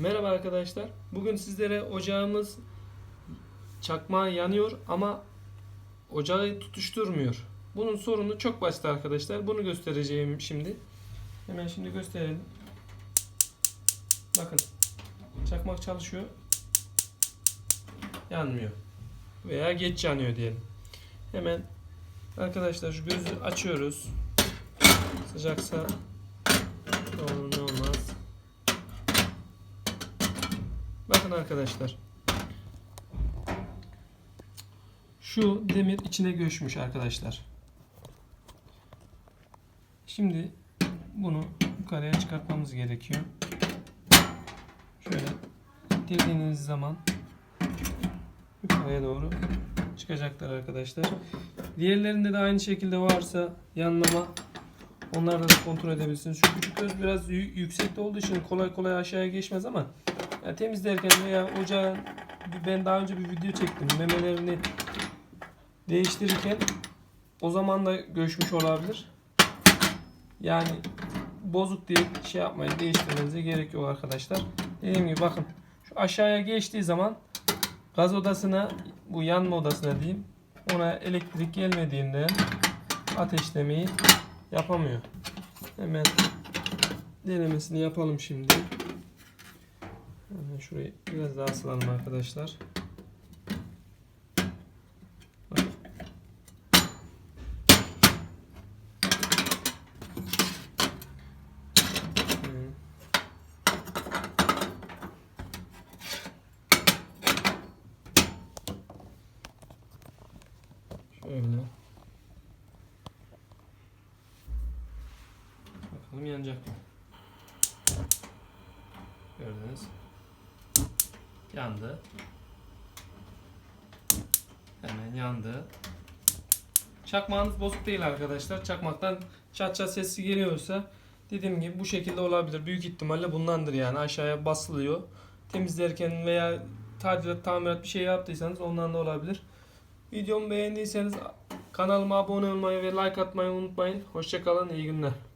Merhaba arkadaşlar. Bugün sizlere ocağımız çakmağı yanıyor ama ocağı tutuşturmuyor. Bunun sorunu çok basit arkadaşlar. Bunu göstereceğim şimdi. Hemen şimdi gösterelim. Bakın. Çakmak çalışıyor. Yanmıyor. Veya geç yanıyor diyelim. Hemen arkadaşlar şu gözü açıyoruz. Sıcaksa ne olur ne olmaz. Bakın arkadaşlar. Şu demir içine göçmüş arkadaşlar. Şimdi bunu yukarıya çıkartmamız gerekiyor. Şöyle ittirdiğiniz zaman yukarıya doğru çıkacaklar arkadaşlar. Diğerlerinde de aynı şekilde varsa yanlama onlarda da kontrol edebilirsiniz. Şu küçük göz biraz yü- yüksekte olduğu için kolay kolay aşağıya geçmez ama ya temizlerken veya ocağı ben daha önce bir video çektim. Memelerini değiştirirken o zaman da göçmüş olabilir. Yani bozuk değil şey yapmayın değiştirmenize gerek yok arkadaşlar. Dediğim gibi bakın şu aşağıya geçtiği zaman gaz odasına bu yanma odasına diyeyim ona elektrik gelmediğinden ateşlemeyi yapamıyor. Hemen denemesini yapalım şimdi. Şurayı biraz daha sılalım arkadaşlar. Şöyle. Bakalım yanacak mı? Gördünüz. Yandı. Hemen yandı. Çakmağınız bozuk değil arkadaşlar. Çakmaktan çat çat sesi geliyorsa dediğim gibi bu şekilde olabilir. Büyük ihtimalle bundandır yani. Aşağıya basılıyor. Temizlerken veya tadilat, tamirat bir şey yaptıysanız ondan da olabilir. Videomu beğendiyseniz kanalıma abone olmayı ve like atmayı unutmayın. Hoşçakalın, iyi günler.